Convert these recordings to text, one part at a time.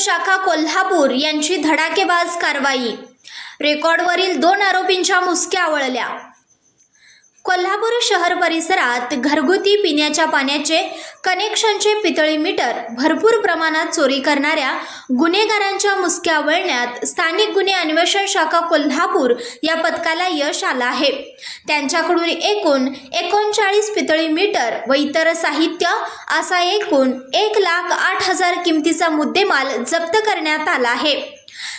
शाखा कोल्हापूर यांची धडाकेबाज कारवाई. रेकॉर्डवरील दोन आरोपींच्या मुसक्या आवळल्या. कोल्हापूर शहर परिसरात घरगुती पिण्याच्या पाण्याचे कनेक्शनचे पितळी मीटर भरपूर प्रमाणात चोरी करणाऱ्या गुन्हेगारांच्या मुसक्या वळण्यात स्थानिक गुन्हे अन्वेषण शाखा कोल्हापूर या पथकाला यश आलं आहे. त्यांच्याकडून एकूण एकोणचाळीस पितळी मीटर व इतर साहित्य असा एकूण एक लाख आठ हजार किमतीचा मुद्देमाल जप्त करण्यात आला आहे.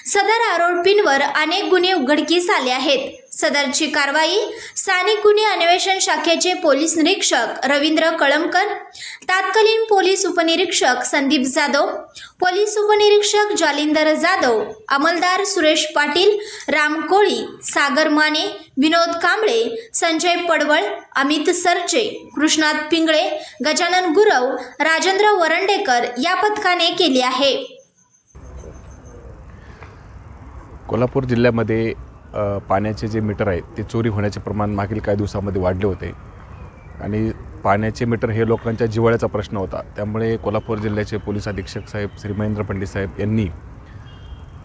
सदर आरोपींवर अनेक गुन्हे उघडकीस आले आहेत. सदरची कारवाई स्थानिक गुन्हे अन्वेषण शाखेचे पोलीस निरीक्षक रवींद्र कळमकर तात्कालीन पोलीस उपनिरीक्षक संदीप जाधव पोलीस उपनिरीक्षक जालिंदर जाधव अंमलदार सुरेश पाटील राम कोळी सागर माने विनोद कांबळे संजय पडवळ अमित सरचे कृष्णात पिंगळे गजानन गुरव राजेंद्र वरंडेकर या पथकाने केली आहे. कोल्हापूर जिल्ह्यामध्ये पाण्याचे जे मीटर आहेत ते चोरी होण्याचे प्रमाण मागील काही दिवसामध्ये वाढले होते. आणि पाण्याचे मीटर हे लोकांच्या जिव्हाळ्याचा प्रश्न होता. त्यामुळे कोल्हापूर जिल्ह्याचे पोलीस अधीक्षक साहेब श्री महेंद्र पंडित साहेब यांनी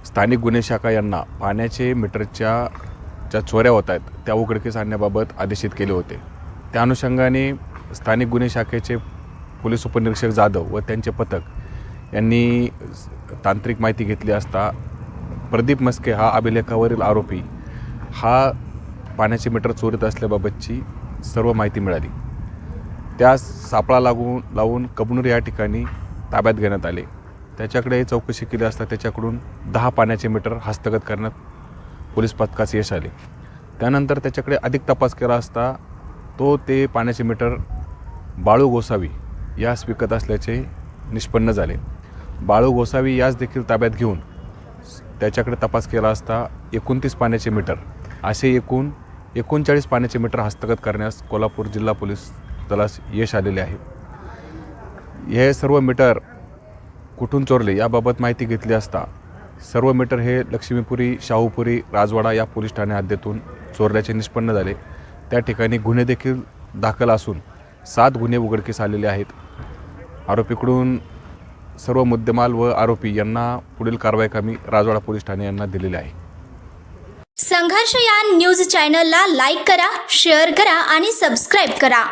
स्थानिक गुन्हे शाखा यांना पाण्याचे मीटरच्या ज्या चोऱ्या होत आहेत त्या उघडकीस आणण्याबाबत आदेशित केले होते. त्या अनुषंगाने स्थानिक गुन्हे शाखेचे पोलीस उपनिरीक्षक जाधव व त्यांचे पथक यांनी तांत्रिक माहिती घेतली असता प्रदीप मस्के हा अभिलेखावरील आरोपी. हा पाण्याचे मीटर चोरीत असल्याबाबतची सर्व माहिती मिळाली. त्यास सापळा लागून लावून कबनूर या ठिकाणी ताब्यात घेण्यात आले. त्याच्याकडे चौकशी केली असता त्याच्याकडून दहा पाण्याचे मीटर हस्तगत करण्यात पोलीस पथकास यश आले. त्यानंतर त्याच्याकडे अधिक तपास केला असता तो ते पाण्याचे मीटर बाळू गोसावी यास विकत असल्याचे निष्पन्न झाले. बाळू गोसावी यास देखील ताब्यात घेऊन त्याच्याकडे तपास केला असता एकोणतीस पाण्याचे मीटर. असे एकूण एकोणचाळीस पाण्याचे मीटर हस्तगत करण्यास कोल्हापूर जिल्हा पोलीस दलास यश आलेले आहे. हे सर्व मीटर कुठून चोरले याबाबत माहिती घेतली असता सर्व मीटर हे लक्ष्मीपुरी शाहूपुरी राजवाडा या पोलीस ठाणे हद्दीतून चोरल्याचे निष्पन्न झाले. त्या ठिकाणी गुन्हे देखील दाखल असून सात गुन्हे उघडकीस आलेले आहेत. आरोपीकडून सर्व मुद्देमाल व आरोपी यांना पुढील कारवाई कामी राजवाडा पोलीस ठाणे यांना दिलेले आहे. संघर्ष या न्यूज चॅनलला लाईक करा शेअर करा आणि सबस्क्राईब करा.